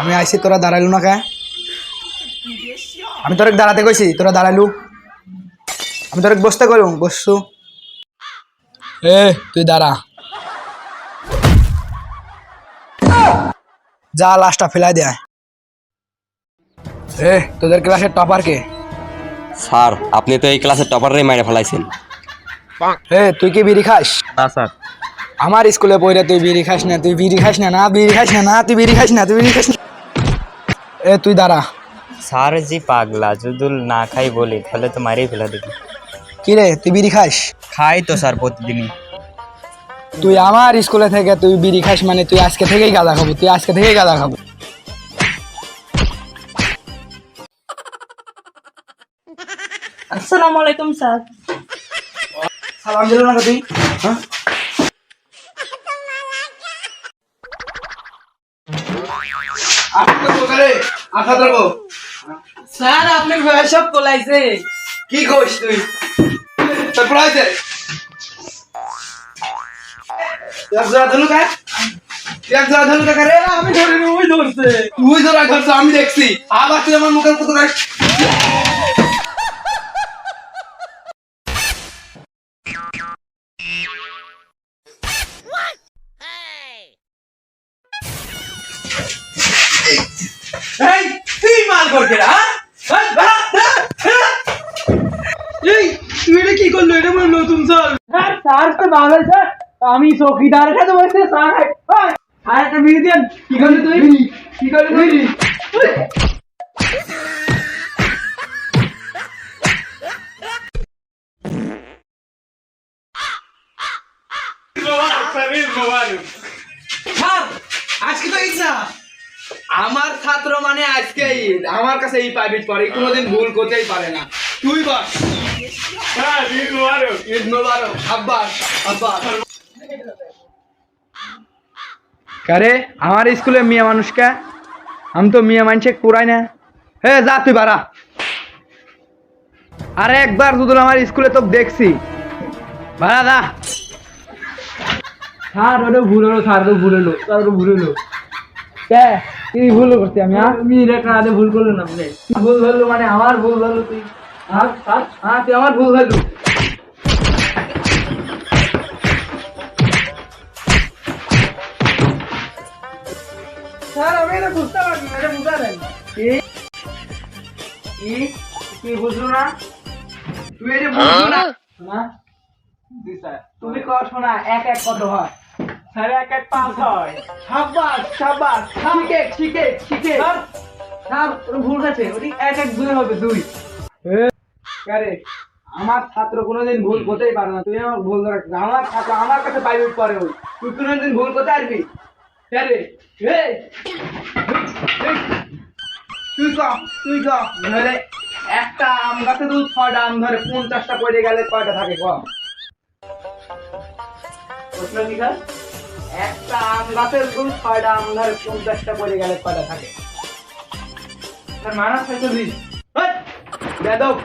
আমি আইসি তোরা দাঁড়াইলু না কে? আমি তোরে দাঁড়াতে কইছি তোরা দাঁড়াইলু। আমি তোরে বসতে কইলু বসছু। এ তুই দাঁড়া। যা লাস্টটা ফেলাই দেয় এ তোদের ক্লাসের টপার কে? স্যার আপনি তো এই ক্লাসের টপাররাই মাইনে ফেলাইছেন। এ তুই কি বিড়ি খাস? না স্যার। আমার স্কুলে পড়ে তুই বিড়ি খাস না তুই বিড়ি খাস না না বিড়ি খাস না না তুই বিড়ি খাস না তুই বিড়ি খাস না। এ তুই দাঁড়া। স্যার জি পাগলা যদি না খাই বলি তাহলে তো মারিয়ে ফেলা দেবে। কি রে তুই বিড়ি খাস? খাই তো স্যার প্রতিদিনই। তুই আমার স্কুলে থেকে তুই বিড়ি খাস মানে তুই আজকে থেকেই গাঁদা খাব তুই আজকে থেকেই গাঁদা খাব। আসসালামু আলাইকুম স্যার। সালাম দিল না তুই হ্যাঁ? স্যার আপনার ভয় সব কোলাইছে কি কইস তুই? তারপর আছে আমি দেখছি। আবার তুই আমার মুখের কত হ্যাঁ? এই, তুই এটা কি করল? এটা মনে নতুন স্যার হ্যাঁ স্যার তো ভালো স্যার। আমি চৌকিদার কাছে বসে স্যার। এই, একটা বিড়ি দেন। কি করলি তুই কি করলি তুই স্যার আমার ছাত্র মানে আজকে ঈদ। আমার কাছে এই প্রাইভেট পড়ে কোনোদিন ভুল করতেই পারে না। তুই বস। ঈদ মোবারক। আব্বাস আব্বাস। কারে? আমার স্কুলে মিয়া মানুষকে? আমি তো মিয়া মানুষে পুরাই না। হে যা তুই বাড়া। আরে একবার দুদুল আমার স্কুলে তো দেখছি। বাড়া দা স্যার ওটা ভুল হলো স্যার তো ভুল হলো স্যার ওটা ভুল হলো। কে কি ভুল করছি আমি হ্যাঁ? আমি এটা কাজে ভুল করলেন আপনি ভুল ধরলো মানে আমার ভুল ধরলো তুই। হ্যাঁ স্যার হ্যাঁ তুই আমার ভুল ধরলো। স্যার আমি এটা বুঝতে পারছি না এটা কি কি কি বুঝলো না? তুই এটা বুঝলো না? না জি স্যার। তুমি কর শোনা এক এক কত হয়? স্যার এক এক পাঁচ হয়। সাব্বাস সাব্বাস শিখে শিখে শিখে স্যার। স্যার ওটা ভুল গেছে ওটি এক এক দুই হবে দুই। কারে আমার ছাত্র কোনোদিন ভুল করতেই পারে না। তুই আমার ভুল ধরে আমার ছাত্র আমার কাছে প্রাইভেট পড়ে ওই। তুই কোনোদিন ভুল করতে পারবি? এই, তুই ক তুই ক। ধরে একটা আম গাছে তুই ছয়টা আম ধরে পঞ্চাশটা পড়ে গেলে কয়টা থাকে ক? প্রশ্ন কি স্যার? একটা আম গাছের ছয়টা আম ধরে পঞ্চাশটা পড়ে গেলে কয়টা থাকে। বেদব।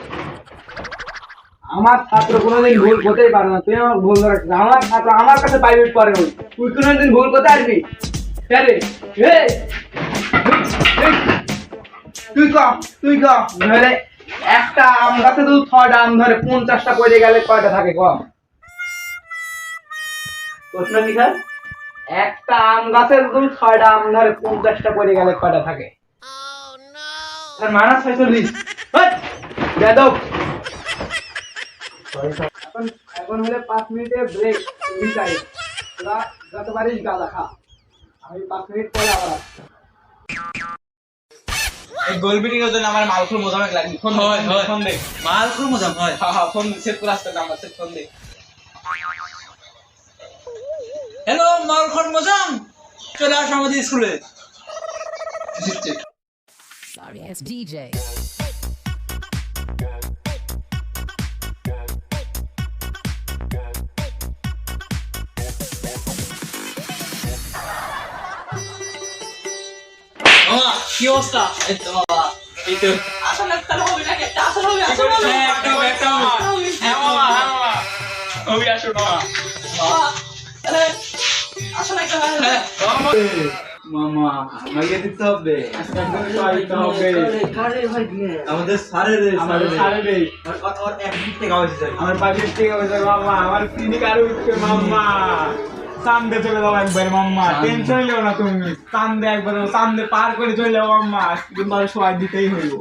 আমার ছাত্র কোনোদিন ভুল করতেই পারে না। তুই আমার ভুল ধরে আমার ছাত্র আমার কাছে প্রাইভেট পড়ে ওই তুই কোনোদিন ভুল করতে পারবি? আরে তুই ক তুই ক। ধরে একটা আম গাছে তুই ছয়টা আম ধরে পঞ্চাশটা পড়ে গেলে কয়টা থাকে কম প্রশ্ন কি স্যার? একটা আম গাছের তুই ছয়টা আম ধরে পঞ্চাশটা পড়ে গেলে কয়টা থাকে। স্যার মানাস ছয়চল্লিশ হেৎ, বেদব। এখন এখন হলে পাঁচ মিনিটের ব্রেক বিচারে তোরা যত পারিস গাঁদা খা। আমি পাঁচ মিনিট পরে আবার এই গোল বিটিং এর জন্য আমার মালখুর মোজামেক লাগবে ফোন হয় হয়। ফোন দে। মালখুর মোজাম হয়। হ্যাঁ হ্যাঁ ফোন সেট করে আসতে নাম্বার সেট ফোন দে হ্যালো মালখন মোজাম চলে আস আমাদের স্কুলে। Sorry DJ. কি অবস্থা? এই তো বাবা এই তো। আসলে একটা হবে না একটা আসলে হবে আসলে হবে। একটা একটা হ্যাঁ হ্যাঁ আসো মামা আমাকে দিতে হবে। আমাদের আমার পাখির আমার উঠছে চান্দে চলে একবার মাম্মা টেনশন না তুমি। চান্দে একবার চান্দে পার করে চলে যাও মাম্মা আর সবাই দিতেই হইব।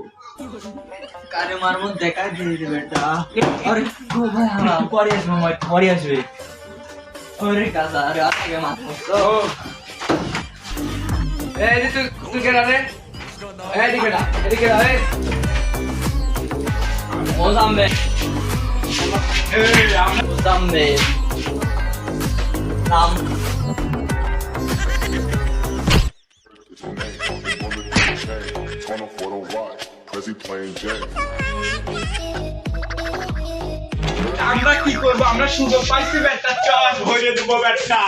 কারে মার মন দেখা দিয়ে দে বেটা আরে ও ভাই আমরা পরে আসবে পরে আসবে। Mereka sehari hari ke mas Musto. Eh, ini tuh tuh kira deh. Eh, ini kira, ini kira deh. Mozambe. Eh, Mozambe. Nam. Trying to photo watch, Prezi playing Jack. আমরা কি করব আমরা সুযোগ পাইছি ব্যাটটা চল। ভরে দেবো ব্যাটটা